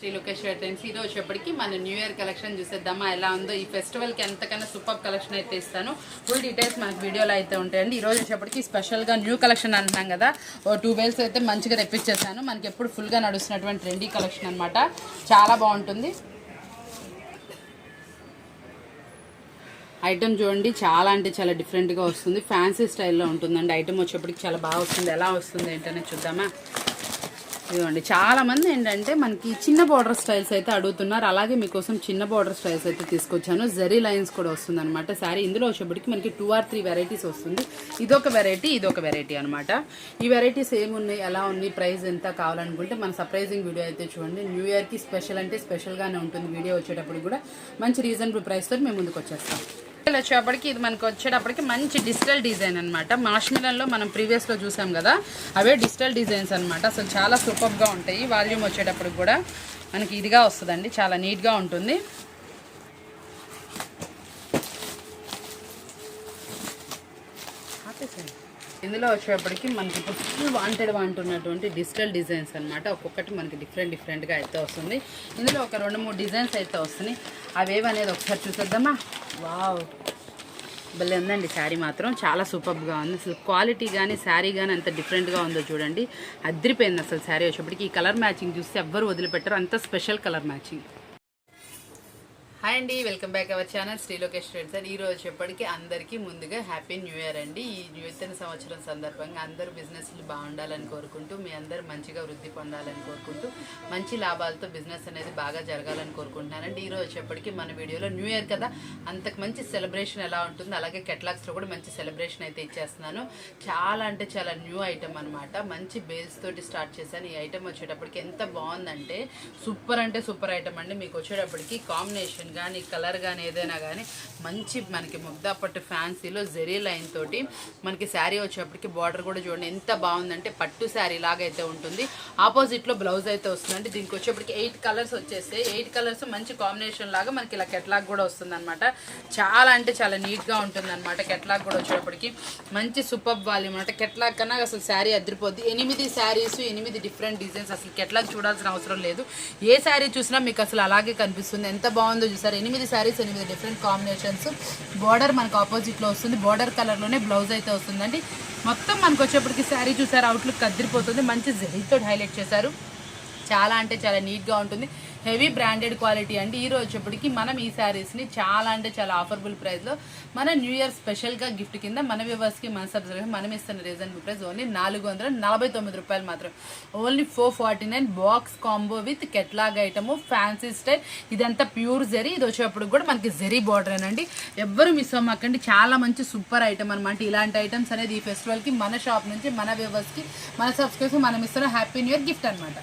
Shri Lokesh tense ఇది వచ్చేప్పటికి మన న్యూ ఇయర్ కలెక్షన్ చూసేద్దామా? ఎలా ఉందో ఈ ఫెస్టివల్కి ఎంతకన్నా సూపర్ కలెక్షన్ అయితే ఇస్తాను. ఫుల్ డీటెయిల్స్ మనకు వీడియోలో అయితే ఉంటాయండి. ఈ రోజు వచ్చేప్పటికి స్పెషల్గా న్యూ కలెక్షన్ అంటున్నాం కదా. ఓ టూ వేల్స్ అయితే మంచిగా తెప్పించేసాను మనకి ఎప్పుడు ఫుల్గా నడుస్తున్నటువంటి ట్రెండీ కలెక్షన్ అనమాట చాలా బాగుంటుంది. ఐటమ్ చూడండి చాలా అంటే చాలా డిఫరెంట్గా వస్తుంది. ఫ్యాన్సీ స్టైల్లో ఉంటుందండి. ఐటమ్ వచ్చేప్పటికి చాలా బాగా వస్తుంది. ఎలా వస్తుంది ఏంటనే చూద్దామా? ఇదిగోండి చాలామంది ఏంటంటే మనకి చిన్న బార్డర్ స్టైల్స్ అయితే అడుగుతున్నారు. అలాగే మీకోసం చిన్న బార్డర్ స్టైల్స్ అయితే తీసుకొచ్చాను. జరీ లైన్స్ కూడా వస్తుంది అనమాట సారీ ఇందులో వచ్చేప్పటికి మనకి టూ ఆర్ త్రీ వెరైటీస్ వస్తుంది. ఇదొక వెరైటీ ఇదొక వెరైటీ అనమాట ఈ వెరైటీస్ ఏమున్నాయి? ఎలా ఉంది ప్రైస్ ఎంత కావాలనుకుంటే మన సర్ప్రైజింగ్ వీడియో అయితే చూడండి. న్యూ ఇయర్కి స్పెషల్ అంటే స్పెషల్గానే ఉంటుంది. వీడియో వచ్చేటప్పుడు కూడా మంచి రీజనబుల్ ప్రైస్తో మేము ముందుకు వచ్చేస్తాం వచ్చేటప్పటికి ఇది మనకు వచ్చేటప్పటికి మంచి డిజిటల్ డిజైన్ అనమాట మాష్మిలన్లో మనం ప్రీవియస్లో చూసాం కదా అవే డిజిటల్ డిజైన్స్ అనమాట అసలు చాలా సూపర్గా ఉంటాయి. వాల్యూమ్ వచ్చేటప్పటికి కూడా మనకి ఇదిగా వస్తుందండి. చాలా నీట్గా ఉంటుంది. ఇందులో వచ్చేటప్పటికి మనకి ఇప్పుడు ఫుల్ వాంటెడ్ వాంటున్నటువంటి డిజిటల్ డిజైన్స్ అనమాట ఒక్కొక్కటి మనకి డిఫరెంట్ డిఫరెంట్గా అయితే వస్తుంది. ఇందులో ఒక రెండు మూడు డిజైన్స్ అయితే వస్తున్నాయి. అవేవనేది ఒకసారి చూసేద్దామా? వావ్ భలే ఉందండి శారీ మాత్రం. చాలా సూపర్గా ఉంది. అసలు క్వాలిటీ కానీ శారీ కానీ అంత డిఫరెంట్గా ఉందో చూడండి. అద్దరిపోయింది అసలు శారీ వచ్చేప్పటికి. ఈ కలర్ మ్యాచింగ్ చూస్తే ఎవ్వరు వదిలిపెట్టారు. అంత స్పెషల్ కలర్ మ్యాచింగ్ హాయ్ అండి welcome back our channel Shri Lokesh trade sir ఈ రోజు చెప్పటికి అందరికీ ముందుగా హ్యాపీ న్యూ ఇయర్ అండి. ఈ నూతన సంవత్సరం సందర్భంగా అందరూ బిజినెస్లు బాగుండాలని కోరుకుంటూ మీ అందరూ మంచిగా వృద్ధి పొందాలని కోరుకుంటూ మంచి లాభాలతో బిజినెస్ అనేది బాగా జరగాలని కోరుకుంటున్నానండి. ఈ రోజు చెప్పటికి మన వీడియోలో న్యూ ఇయర్ కదా అంతకు మంచి సెలబ్రేషన్ ఎలా ఉంటుంది అలాగే కెటలాగ్స్లో కూడా మంచి సెలబ్రేషన్ అయితే ఇచ్చేస్తున్నాను. చాలా అంటే చాలా న్యూ ఐటమ్ అనమాట మంచి బేల్స్ తోటి స్టార్ట్ చేశాను. ఈ ఐటమ్ వచ్చేటప్పటికి ఎంత బాగుందంటే సూపర్ అంటే సూపర్ ఐటమ్ అండి. మీకు వచ్చేటప్పటికి కాంబినేషన్ కానీ కలర్ కానీ ఏదైనా కానీ మంచి మనకి ముగ్దా పట్టు ఫ్యాన్సీలో జెరీ లైన్ తోటి మనకి శారీ వచ్చేటప్పటికి బార్డర్ కూడా చూడండి ఎంత బాగుందంటే పట్టు శారీ లాగా అయితే ఉంటుంది. ఆపోజిట్లో బ్లౌజ్ అయితే వస్తుందండి. దీనికి వచ్చేప్పటికి ఎయిట్ కలర్స్ వచ్చేస్తే ఎయిట్ కలర్స్ మంచి కాంబినేషన్ లాగా మనకి ఇలా కెట్లాగ్ కూడా వస్తుందన్నమాట. చాలా అంటే చాలా నీట్గా ఉంటుంది అనమాట కెట్లాగ్ కూడా వచ్చేటప్పటికి మంచి సూపర్ వాల్యూమ్ అనమాట కెట్లాగ్ కన్నా అసలు శారీ అదిరిపోద్ది ఎనిమిది శారీస్ ఎనిమిది డిఫరెంట్ డిజైన్స్ అసలు కెట్లాగ్ చూడాల్సిన అవసరం లేదు. ఏ శారీ చూసినా మీకు అసలు అలాగే కనిపిస్తుంది. ఎంత బాగుందో చూసారు? ఎనిమిది శారీస్ ఎనిమిది డిఫరెంట్ కాంబినేషన్స్ బార్డర్ మనకు ఆపోజిట్లో వస్తుంది. బార్డర్ కలర్లోనే బ్లౌజ్ అయితే వస్తుందండి. మొత్తం మనకు వచ్చేప్పటికి శారీ చూసారు అవుట్లుక్ కద్దిరిపోతుంది మంచి జరీతో హైలైట్ చేశారు. చాలా అంటే చాలా నీట్గా ఉంటుంది. హెవీ బ్రాండెడ్ క్వాలిటీ అండి. ఈ రోజు వచ్చేప్పటికి మనం ఈ శారీస్ని చాలా అంటే చాలా ఆఫర్బుల్ ప్రైస్లో మన న్యూ ఇయర్ స్పెషల్గా గిఫ్ట్ కింద మన వ్యూవర్స్కి మన సబ్స్క్రైబర్ మనం ఇస్తున్న రీజనబుల్ ప్రైస్ ఓన్లీ నాలుగు వందల నలభై తొమ్మిది రూపాయలు మాత్రం. Only four forty nine box combo with catalogue item fancy style ఇదంతా ప్యూర్ జరీ ఇది వచ్చేటప్పుడు కూడా మనకి జరీ బార్డర్ అండి ఎవ్వరు మిస్ అవ్వకండి. చాలా మంచి సూపర్ ఐటమ్ అనమాట ఇలాంటి ఐటమ్స్ అనేది ఈ ఫెస్టివల్కి మన షాప్ నుంచి మన వ్యూవర్స్కి మన సబ్స్క్రైబర్స్కి మనం ఇస్తున్న హ్యాపీ న్యూ ఇయర్ గిఫ్ట్ అనమాట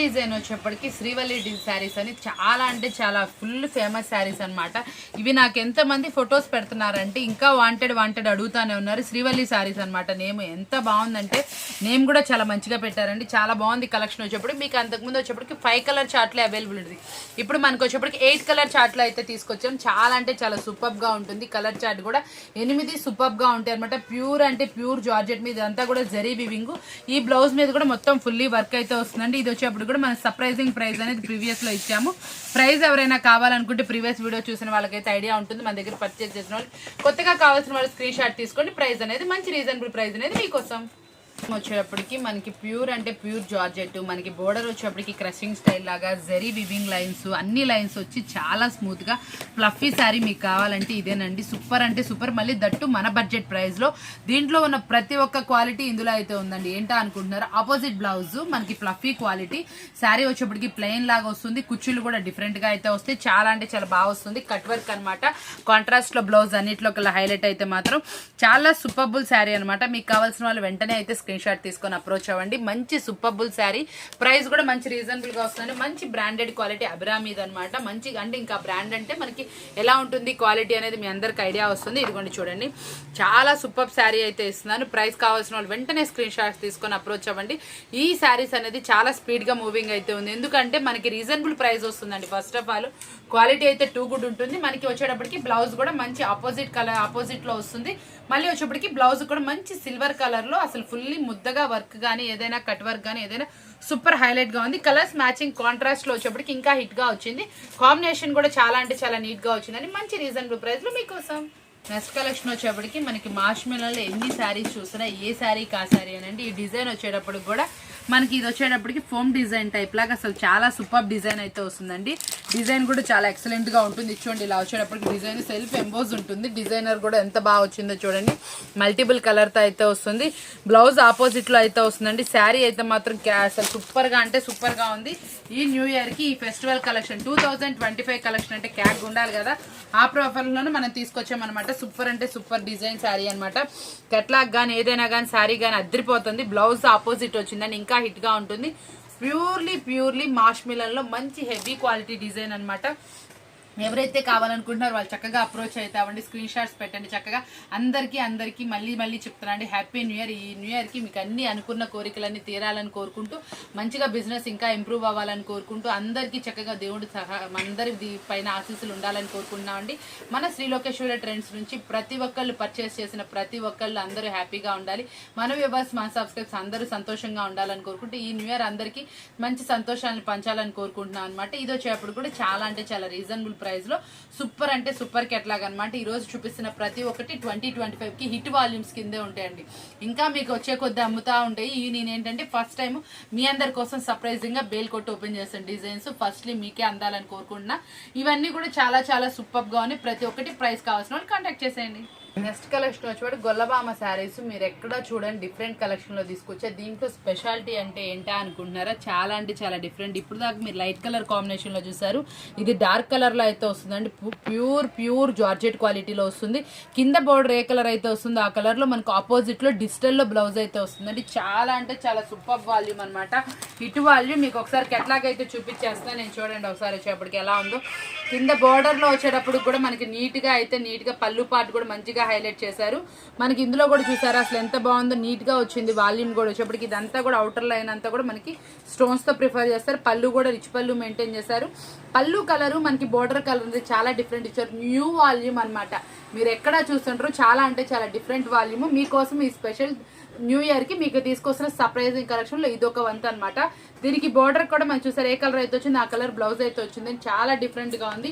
డిజైన్ వచ్చేప్పటికి శ్రీవల్లి డి శారీస్ అని చాలా అంటే చాలా ఫుల్ ఫేమస్ శారీస్ అన్నమాట. ఇవి నాకు ఎంతమంది ఫొటోస్ పెడుతున్నారంటే ఇంకా వాంటెడ్ వాంటెడ్ అడుగుతానే ఉన్నారు. శ్రీవల్లి శారీస్ అన్నమాట. నేమ్ ఎంత బాగుందంటే నేమ్ కూడా చాలా మంచిగా పెట్టారండి. చాలా బాగుంది కలెక్షన్ వచ్చేప్పుడు మీకు అంతకుముందు వచ్చేప్పటికి ఫైవ్ కలర్ చార్ట్లే అవైలబుల్ ఉంది ఇప్పుడు మనకు వచ్చేప్పటికి ఎయిట్ కలర్ చార్ట్లో అయితే తీసుకొచ్చాం. చాలా అంటే చాలా సూపర్గా ఉంటుంది. కలర్ చార్ట్ కూడా ఎనిమిది సూపర్గా ఉంటాయి అనమాట ప్యూర్ అంటే ప్యూర్ జార్జెట్ మీద అంతా కూడా జరీ బివింగ్ ఈ బ్లౌజ్ మీద కూడా మొత్తం ఫుల్లీ వర్క్ అయితే వస్తుందండి. ఇది వచ్చేప్పుడు కూడా మన సర్ప్రైజింగ్ ప్రైస్ అనేది ప్రీవియస్లో ఇచ్చాము. ప్రైస్ ఎవరైనా కావాలనుకుంటే ప్రీవియస్ వీడియో చూసిన వాళ్ళకైతే ఐడియా ఉంటుంది. మన దగ్గర పర్చేజ్ చేసిన వాళ్ళు కొత్తగా కావాల్సిన వాళ్ళు స్క్రీన్ షాట్ తీసుకోండి. ప్రైజ్ అనేది మంచి రీజనబుల్ ప్రైస్ అనేది మీకోసం. వచ్చేటప్పటికి మనకి ప్యూర్ అంటే ప్యూర్ జార్జెట్ మనకి బోర్డర్ వచ్చేటప్పటికి క్రషింగ్ స్టైల్ లాగా జరీ వివింగ్ లైన్స్ అన్ని లైన్స్ వచ్చి చాలా స్మూత్గా ఫ్లఫీ శారీ మీకు కావాలంటే ఇదేనండి. సూపర్ అంటే సూపర్. మళ్ళీ దట్టు మన బడ్జెట్ ప్రైస్లో. దీంట్లో ఉన్న ప్రతి ఒక్క క్వాలిటీ ఇందులో అయితే ఉందండి. ఏంటా అనుకుంటున్నారు ఆపోజిట్ బ్లౌజ్ మనకి ఫ్లఫీ క్వాలిటీ. శారీ వచ్చేప్పటికి ప్లెయిన్ లాగా వస్తుంది. కుచ్చులు కూడా డిఫరెంట్గా అయితే వస్తాయి. చాలా అంటే చాలా బాగా వస్తుంది. కట్ వర్క్ అనమాట కాంట్రాస్ట్లో బ్లౌజ్ అన్నిట్లో కల్లా హైలైట్ అయితే మాత్రం చాలా సూపర్బుల్ శారీ అనమాట మీకు కావాల్సిన వాళ్ళు వెంటనే అయితే స్క్రీన్ షాట్ తీసుకొని అప్రోచ్ అవ్వండి. మంచి సూపర్బుల్ శారీ ప్రైస్ కూడా మంచి రీజనబుల్గా వస్తుంది. మంచి బ్రాండెడ్ క్వాలిటీ అభిరామీది అనమాట మంచి అంటే ఇంకా బ్రాండ్ అంటే మనకి ఎలా ఉంటుంది క్వాలిటీ అనేది మీ అందరికి ఐడియా వస్తుంది. ఇదిగోండి చూడండి. చాలా సూపర్ శారీ అయితే ఇస్తున్నాను. ప్రైస్ కావాల్సిన వాళ్ళు వెంటనే స్క్రీన్ షాట్స్ తీసుకొని అప్రోచ్ అవ్వండి. ఈ శారీస్ అనేది చాలా స్పీడ్గా మూవింగ్ అయితే ఉంది. ఎందుకంటే మనకి రీజనబుల్ ప్రైస్ వస్తుందండి. ఫస్ట్ ఆఫ్ ఆల్ క్వాలిటీ అయితే టూ గుడ్ ఉంటుంది. మనకి వచ్చేటప్పటికి బ్లౌజ్ కూడా మంచి ఆపోజిట్ కలర్ ఆపోజిట్లో వస్తుంది. మళ్ళీ వచ్చేప్పటికి బ్లౌజ్ కూడా మంచి సిల్వర్ కలర్లో అసలు ఫుల్లీ ముద్దగా వర్క్ కానీ ఏదైనా కట్ వర్క్ కానీ ఏదైనా సూపర్ హైలైట్గా ఉంది. కలర్స్ మ్యాచింగ్ కాంట్రాస్ట్లో వచ్చేప్పటికి ఇంకా హిట్గా వచ్చింది. కాంబినేషన్ కూడా చాలా అంటే చాలా నీట్గా వచ్చిందని మంచి రీజనబుల్ ప్రైస్లో మీకోసం. నెక్స్ట్ కలెక్షన్ వచ్చేప్పటికి మనకి మార్ష్ మెలలో ఎన్ని శారీస్ చూసినా ఏ శారీ కా శారీ అని ఈ డిజైన్ వచ్చేటప్పటికి కూడా మనకి ఇది వచ్చేటప్పటికి ఫోమ్ డిజైన్ టైప్ లాగా అసలు చాలా సూపర్ డిజైన్ అయితే వస్తుందండి. డిజైన్ కూడా చాలా ఎక్సలెంట్గా ఉంటుంది. చూడండి ఇలా వచ్చేటప్పటికి డిజైన్ సెల్ఫ్ ఎంబోజ్ ఉంటుంది. డిజైనర్ కూడా ఎంత బాగా వచ్చిందో చూడండి. మల్టిపుల్ కలర్తో అయితే వస్తుంది. బ్లౌజ్ ఆపోజిట్లో అయితే వస్తుందండి. శారీ అయితే మాత్రం అసలు సూపర్గా అంటే సూపర్గా ఉంది. ఈ న్యూ ఇయర్కి ఈ festival collection two twenty five collection అంటే క్యాగ్ ఉండాలి కదా. ఆ ప్రొఫైల్లోనే మనం తీసుకొచ్చామన్నమాట. సూపర్ అంటే సూపర్ డిజైన్ శారీ అనమాట కెట్లాగ్ కానీ ఏదైనా కానీ శారీ కానీ అద్దరిపోతుంది. బ్లౌజ్ ఆపోజిట్ వచ్చిందని ఇంకా హిట్గా ఉంటుంది. ప్యూర్లీ ప్యూర్లీ మాష్ మిలన్లో మంచి హెవీ క్వాలిటీ డిజైన్ అనమాట ఎవరైతే కావాలనుకుంటున్నారో వాళ్ళు చక్కగా అప్రోచ్ అయితే అవ్వండి స్క్రీన్ షాట్స్ పెట్టండి చక్కగా. అందరికీ అందరికీ మళ్ళీ మళ్ళీ చెప్తానండి హ్యాపీ న్యూ ఇయర్ ఈ న్యూ ఇయర్కి మీకు అన్ని అనుకున్న కోరికలన్నీ తీరాలని కోరుకుంటూ మంచిగా బిజినెస్ ఇంకా ఇంప్రూవ్ అవ్వాలని కోరుకుంటూ అందరికీ చక్కగా దేవుడి సహా అందరి పైన ఆశీస్సులు ఉండాలని కోరుకుంటున్నామండి మన శ్రీలోకేశ్వర ట్రెండ్స్ నుంచి ప్రతి ఒక్కళ్ళు పర్చేస్ చేసిన ప్రతి ఒక్కళ్ళు అందరూ హ్యాపీగా ఉండాలి. మన వ్యూవర్స్ మన సబ్స్క్రైబ్స్ అందరూ సంతోషంగా ఉండాలని కోరుకుంటూ ఈ న్యూ ఇయర్ అందరికీ మంచి సంతోషాన్ని పంచాలని కోరుకుంటున్నాం అనమాట ఇది వచ్చేటప్పుడు కూడా చాలా అంటే చాలా రీజనబుల్ ప్రైస్లో సూపర్ అంటే సూపర్ కెట్లాగ్ అనమాట ఈ రోజు చూపిస్తున్న ప్రతి ఒక్కటి ట్వంటీ ట్వంటీ ఫైవ్కి హిట్ వాల్యూమ్స్ కిందే ఉంటాయండి. ఇంకా మీకు వచ్చే కొద్ది అమ్ముతా ఉంటాయి ఇవి నేను ఏంటంటే ఫస్ట్ టైం మీ అందరి కోసం సర్ప్రైజింగ్గా బేల్ కొట్టి ఓపెన్ చేస్తాను డిజైన్స్ ఫస్ట్లీ మీకే అందాలని కోరుకుంటున్నా. ఇవన్నీ కూడా చాలా చాలా సూపర్గా ఉన్నాయి. ప్రతి ఒక్కటి ప్రైస్ కావాల్సిన వాళ్ళు కాంటాక్ట్ చేసేయండి. నెక్స్ట్ కలెక్షన్ వచ్చేవాడు గొల్లబామ శారీస్. మీరు ఎక్కడ చూడండి డిఫరెంట్ కలెక్షన్లో తీసుకొచ్చా దీంట్లో స్పెషాలిటీ అంటే ఏంటా అనుకుంటున్నారా? చాలా అంటే చాలా డిఫరెంట్. ఇప్పుడు దాకా మీరు లైట్ కలర్ కాంబినేషన్లో చూసారు. ఇది డార్క్ కలర్లో అయితే వస్తుందండి. ప్యూర్ ప్యూర్ జార్జెట్ క్వాలిటీలో వస్తుంది. కింద బోర్డర్ ఏ కలర్ అయితే వస్తుందో ఆ కలర్లో మనకు ఆపోజిట్లో డిజిటల్లో బ్లౌజ్ అయితే వస్తుందండి. చాలా అంటే చాలా సూపర్ వాల్యూమ్ అనమాట ఇటు వాల్యూమ్ మీకు ఒకసారి కెట్లాగ్ అయితే చూపించేస్తాను నేను చూడండి ఒకసారి వచ్చేప్పటికి ఎలా ఉందో. కింద బోర్డర్లో వచ్చేటప్పుడు కూడా మనకి నీట్గా అయితే నీట్గా పళ్ళు పాటు కూడా మంచిగా హైలైట్ చేశారు. మనకి ఇందులో కూడా చూసారు అసలు ఎంత బాగుందో నీట్గా వచ్చింది వాల్యూమ్ కూడా. వచ్చేప్పటికి ఇదంతా కూడా అవుటర్ లైన్ అంతా కూడా మనకి స్టోన్స్తో ప్రిఫర్ చేస్తారు. పళ్ళు కూడా రిచ్ పళ్ళు మెయింటైన్ చేశారు. పళ్ళు కలరు మనకి బోర్డర్ కలర్ ఉంది చాలా డిఫరెంట్ ఇచ్చారు. న్యూ వాల్యూమ్ అనమాట మీరు ఎక్కడ చూస్తుంటారు చాలా అంటే చాలా డిఫరెంట్ వాల్యూమ్ మీకోసం ఈ స్పెషల్ న్యూ ఇయర్కి మీకు తీసుకొస్తున్న సర్ప్రైజింగ్ కలెక్షన్లో ఇదొక ఇది ఒక వంతు అనమాట దీనికి బార్డర్ కూడా మనం చూసారు. ఏ కలర్ అయితే వచ్చింది ఆ కలర్ బ్లౌజ్ అయితే వచ్చింది. చాలా డిఫరెంట్గా ఉంది.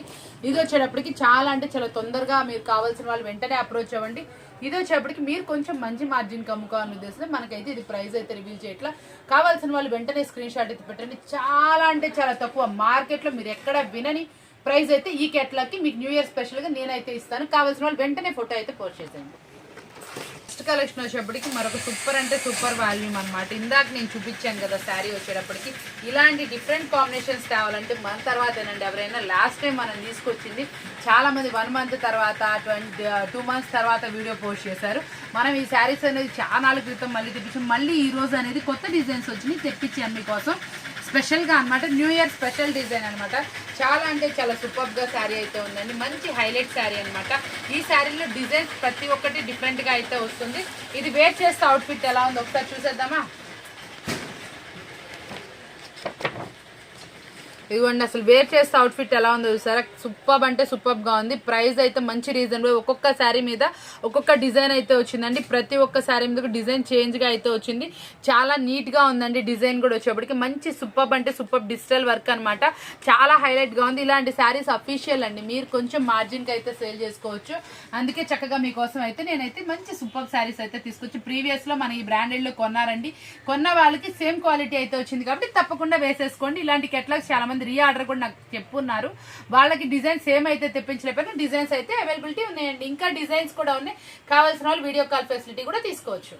ఇది వచ్చేటప్పటికి చాలా అంటే చాలా తొందరగా మీరు కావాల్సిన వాళ్ళు వెంటనే అప్రోచ్ అవ్వండి. ఇది వచ్చేప్పటికి మీరు కొంచెం మంచి మార్జిన్ కమ్ముకోవాలని ఉద్దేశంతో మనకైతే ఇది ప్రైస్ అయితే రివీల్ చేయట్లా. కావాల్సిన వాళ్ళు వెంటనే స్క్రీన్ షాట్ అయితే పెట్టండి. చాలా అంటే చాలా తక్కువ మార్కెట్లో మీరు ఎక్కడ వినని ప్రైస్ అయితే ఈ కెట్లాకి మీకు న్యూ ఇయర్ స్పెషల్గా నేనైతే ఇస్తాను. కావాల్సిన వాళ్ళు వెంటనే ఫోటో అయితే పోస్ట్ చేసేయండి. నెక్స్ట్ కలెక్షన్ వచ్చేప్పటికి మరొక సూపర్ అంటే సూపర్ వాల్యూమ్ అనమాట ఇందాక నేను చూపించాను కదా శారీ వచ్చేటప్పటికి. ఇలాంటి డిఫరెంట్ కాంబినేషన్స్ కావాలంటే మన తర్వాతేనండి. ఎవరైనా లాస్ట్ టైం మనం తీసుకొచ్చింది చాలామంది వన్ మంత్ తర్వాత ట్వంటీ టూ మంత్స్ తర్వాత వీడియో పోస్ట్ చేశారు. మనం ఈ శారీస్ అనేది చాలా క్రితం మళ్ళీ తెప్పించాం. మళ్ళీ ఈ రోజు అనేది కొత్త డిజైన్స్ వచ్చినాయి తెప్పించాను మీకోసం. స్పెషల్గా అనమాట న్యూ ఇయర్ స్పెషల్ డిజైన్ అనమాట చాలా అంటే చాలా సూపర్గా శారీ అయితే ఉందండి. మంచి హైలైట్ శారీ అన్నమాట. ఈ శారీలో డిజైన్స్ ప్రతి ఒక్కటి డిఫరెంట్గా అయితే వస్తుంది. ఇది వేర్ చేస్తే అవుట్ఫిట్ ఎలా ఉందో ఒకసారి చూసేద్దామా? ఇదిగోండి అసలు వేర్ చేస్తే అవుట్ఫిట్ ఎలా ఉందో చూసారా? సూపర్ అంటే సూపర్గా ఉంది. ప్రైస్ అయితే మంచి రీజన్ ఒక్కొక్క శారీ మీద ఒక్కొక్క డిజైన్ అయితే వచ్చిందండి. ప్రతి ఒక్క శారీ మీద డిజైన్ చేంజ్గా అయితే వచ్చింది. చాలా నీట్గా ఉందండి డిజైన్ కూడా వచ్చేప్పటికి. మంచి సూపర్ అంటే సూపర్ డిజిటల్ వర్క్ అనమాట చాలా హైలైట్గా ఉంది. ఇలాంటి శారీస్ అఫీషియల్ అండి. మీరు కొంచెం మార్జిన్ అయితే సేల్ చేసుకోవచ్చు. అందుకే చక్కగా మీకోసం అయితే నేనైతే మంచి సూపర్ శారీస్ అయితే తీసుకొచ్చి ప్రీవియస్లో మన ఈ బ్రాండెడ్లో కొన్నారండి. కొన్న వాళ్ళకి సేమ్ క్వాలిటీ అయితే వచ్చింది కాబట్టి తప్పకుండా వేసేసుకోండి. ఇలాంటి కెట్లాగ్స్ చాలా మంది రీ ఆర్డర్ కూడా నాకు చెప్పున్నారు. వాళ్ళకి డిజైన్స్ ఏమైతే తెప్పించలేకపోయినా డిజైన్స్ అయితే అవైలబిలిటీ ఉన్నాయండి. ఇంకా డిజైన్స్ కూడా ఉన్నాయి. కావాల్సిన వాళ్ళు వీడియో కాల్ ఫెసిలిటీ కూడా తీసుకోవచ్చు.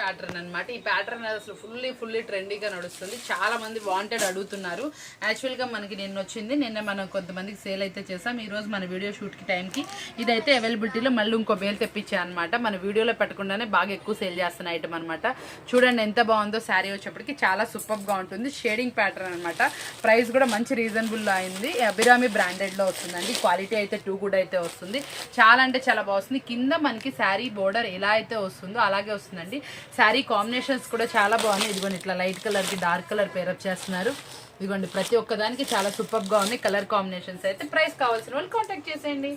ప్యాటర్న్ అన్నమాట. ఈ ప్యాటర్న్ అసలు ఫుల్లీ ఫుల్లీ ట్రెండీగా నడుస్తుంది. చాలా మంది వాంటెడ్ అడుగుతున్నారు. యాక్చువల్గా మనకి నిన్న వచ్చింది. నిన్న మనం కొంతమందికి సేల్ అయితే చేసాం ఈరోజు మన వీడియో షూట్కి టైంకి ఇదైతే అవైలబిలిటీలో మళ్ళీ ఇంకో బేల్ తెప్పించా అనమాట మన వీడియోలో పెట్టకుండానే బాగా ఎక్కువ సేల్ చేస్తున్న ఐటమ్ అనమాట చూడండి ఎంత బాగుందో శారీ వచ్చేప్పటికి చాలా సూపర్గా ఉంటుంది. షేడింగ్ ప్యాటర్న్ అనమాట ప్రైస్ కూడా మంచి రీజనబుల్ అయింది. అభిరామి బ్రాండెడ్లో వస్తుందండి. క్వాలిటీ అయితే టూ గుడ్ అయితే వస్తుంది. చాలా అంటే చాలా బాగుంది కింద మనకి శారీ బోర్డర్ ఎలా అయితే వస్తుందో అలాగే వస్తుందండి. శారీ కాంబినేషన్స్ కూడా చాలా బాగున్నాయి. ఇదిగోండి ఇట్లా లైట్ కలర్కి డార్క్ కలర్ పేరప్ చేస్తున్నారు. ఇదిగోండి ప్రతి ఒక్కదానికి చాలా సూపర్గా ఉన్నాయి కలర్ కాంబినేషన్స్. అయితే ప్రైస్ కావాల్సిన వాళ్ళు కాంటాక్ట్ చేసేయండి.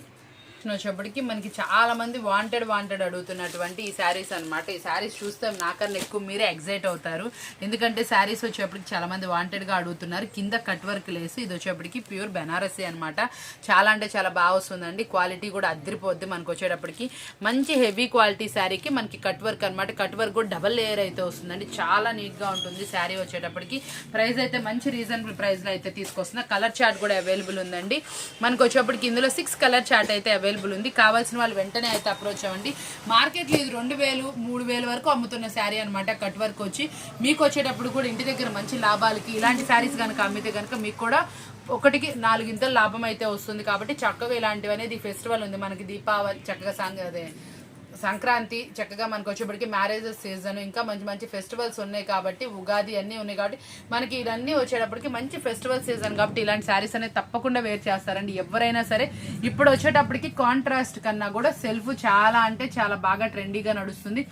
వచ్చేప్పటికి మనకి చాలా మంది వాంటెడ్ వాంటెడ్ అడుగుతున్నటువంటి ఈ శారీస్ అన్నమాట. ఈ శారీస్ చూస్తే నాకన్నా ఎక్కువ మీరే ఎగ్జైట్ అవుతారు. ఎందుకంటే శారీస్ వచ్చేప్పటికి చాలా మంది వాంటెడ్గా అడుగుతున్నారు. కింద కట్ వర్క్ లేసి ఇది వచ్చేప్పటికి ప్యూర్ బెనారసీ అనమాట చాలా అంటే చాలా బాగా వస్తుందండి. క్వాలిటీ కూడా అద్దరిపోద్ది మనకు వచ్చేటప్పటికి. మంచి హెవీ క్వాలిటీ శారీకి మనకి కట్ వర్క్ అనమాట కట్ వర్క్ కూడా డబల్ లేయర్ అయితే వస్తుందండి. చాలా నీట్గా ఉంటుంది శారీ వచ్చేటప్పటికి. ప్రైస్ అయితే మంచి రీజనబుల్ ప్రైస్లో అయితే తీసుకొస్తుంది కలర్ చార్ట్ కూడా అవైలబుల్ ఉందండి. మనకు వచ్చేప్పటికి ఇందులో సిక్స్ కలర్ చార్ట్ అయితే అవైలబుల్ అవైలబుల్ ఉంది. కావాల్సిన వాళ్ళు వెంటనే అయితే అప్రోచ్ అవ్వండి. మార్కెట్లో ఇది రెండు వేలు మూడు వేలు వరకు అమ్ముతున్న శారీ అనమాట కట్ వర్క్ వచ్చి. మీకు వచ్చేటప్పుడు కూడా ఇంటి దగ్గర మంచి లాభాలకి ఇలాంటి శారీస్ కనుక అమ్మితే కనుక మీకు కూడా ఒకటికి నాలుగింతలు లాభం అయితే వస్తుంది. కాబట్టి చక్కగా ఇలాంటివి అనేది ఫెస్టివల్ ఉంది. మనకి దీపావళి చక్కగా సాంగ్ అదే. సంక్రాంతి చక్కగా మనకు వచ్చేప్పటికి మ్యారేజెస్ సీజన్ ఇంకా మంచి మంచి ఫెస్టివల్స్ ఉన్నాయి కాబట్టి ఉగాది అన్నీ ఉన్నాయి కాబట్టి మనకి ఇవన్నీ వచ్చేటప్పటికి మంచి ఫెస్టివల్ సీజన్ కాబట్టి ఇలాంటి శారీస్ అనేది తప్పకుండా వేర్ చేస్తారండి. ఎవరైనా సరే ఇప్పుడు వచ్చేటప్పటికి కాంట్రాస్ట్ కన్నా కూడా సెల్ఫ్ చాలా అంటే చాలా బాగా ట్రెండీగా నడుస్తుంది.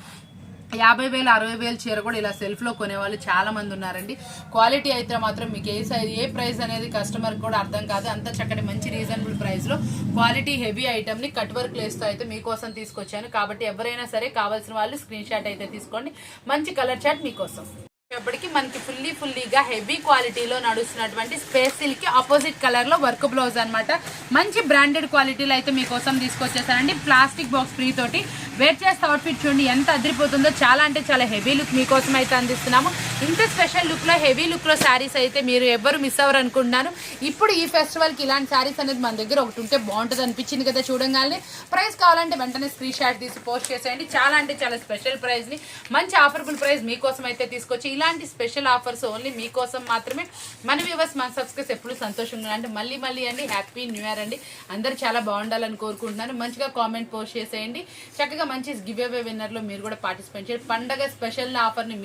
యాభై వేలు అరవై వేలు చీర కూడా ఇలా సెల్ఫ్లో కొనేవాళ్ళు చాలామంది ఉన్నారండి. క్వాలిటీ అయితే మాత్రం మీకు ఏ సైజ్ ఏ ప్రైస్ అనేది కస్టమర్ కూడా అర్థం కాదు. అంత చక్కటి మంచి రీజనబుల్ ప్రైస్లో క్వాలిటీ హెవీ ఐటమ్ని కట్ వర్క్ లేస్తో అయితే మీకోసం తీసుకొచ్చాను. కాబట్టి ఎవరైనా సరే కావాల్సిన వాళ్ళు స్క్రీన్ షాట్ అయితే తీసుకోండి. మంచి కలర్ చాట్ మీకోసం. ఇప్పటికి మనకి ఫుల్లీ ఫుల్లీగా హెవీ క్వాలిటీలో నడుస్తున్నటువంటి స్పేస్ సిల్క్ ఆపోజిట్ కలర్లో వర్క్ బ్లౌజ్ అన్నమాట. మంచి బ్రాండెడ్ క్వాలిటీలో అయితే మీకోసం తీసుకొచ్చేసానండి. ప్లాస్టిక్ బాక్స్ ఫ్రీ తోటి వేర్ చేస్తే అవుట్ఫిట్ చూడండి ఎంత అదిరిపోతుందో. చాలా అంటే చాలా హెవీ లుక్ మీకోసం అయితే అందిస్తున్నాము. ఇంత స్పెషల్ లుక్లో హెవీ లుక్లో శారీస్ అయితే మీరు ఎవ్వరు మిస్ అవ్వరు అనుకుంటున్నాను ఇప్పుడు ఈ ఫెస్టివల్కి ఇలాంటి శారీస్ అనేది మన దగ్గర ఒకటి ఉంటే బాగుంటుంది అనిపించింది కదా చూడంగానే. ప్రైస్ కావాలంటే వెంటనే స్క్రీన్ షాట్ తీసి పోస్ట్ చేసేయండి. చాలా అంటే చాలా స్పెషల్ ప్రైస్ని మంచి ఆఫర్బుల్ ప్రైస్ మీకోసం అయితే తీసుకొచ్చి ఇలాంటి స్పెషల్ ఆఫర్స్ ఓన్లీ మీకోసం మాత్రమే. మన వ్యూవర్స్ మన సబ్స్క్రైబ్స్ ఎప్పుడు సంతోషంగా అంటే మళ్ళీ మళ్ళీ అండి హ్యాపీ న్యూ ఇయర్ అండి. అందరూ చాలా బాగుండాలని కోరుకుంటున్నాను. మంచిగా కామెంట్ పోస్ట్ చేసేయండి. చక్కగా మంచి గివ్ అవే విన్నర్లో మీరు కూడా పార్టిసిపేట్ చేయండి. పండగ స్పెషల్ ఆఫర్ని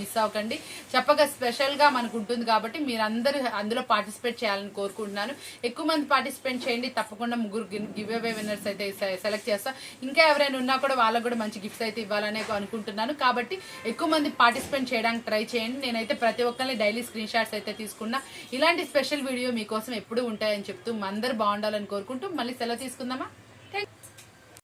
మిస్ అవ్వకండి. చెప్పగా స్పెషల్గా మనకు ఉంటుంది కాబట్టి మీరు అందరూ అందులో పార్టిసిపేట్ చేయాలని కోరుకుంటున్నాను. ఎక్కువ మంది పార్టిసిపేట్ చేయండి. తప్పకుండా ముగ్గురు గివ్ అవే విన్నర్స్ అయితే సెలెక్ట్ చేస్తాం. ఇంకా ఎవరైనా ఉన్నా కూడా వాళ్ళకు కూడా మంచి గిఫ్ట్స్ అయితే ఇవ్వాలనే అనుకుంటున్నాను. కాబట్టి ఎక్కువ మంది పార్టిసిపేట్ చేయడానికి ట్రై చేయండి. నేనైతే ప్రతి ఒక్కరిని డైలీ స్క్రీన్ షాట్స్ అయితే తీసుకున్నా. ఇలాంటి స్పెషల్ వీడియో మీకోసం ఎప్పుడు ఉంటాయని చెప్తూ అందరు బాగుండాలని కోరుకుంటూ మళ్ళీ సెలవు తీసుకుందామా?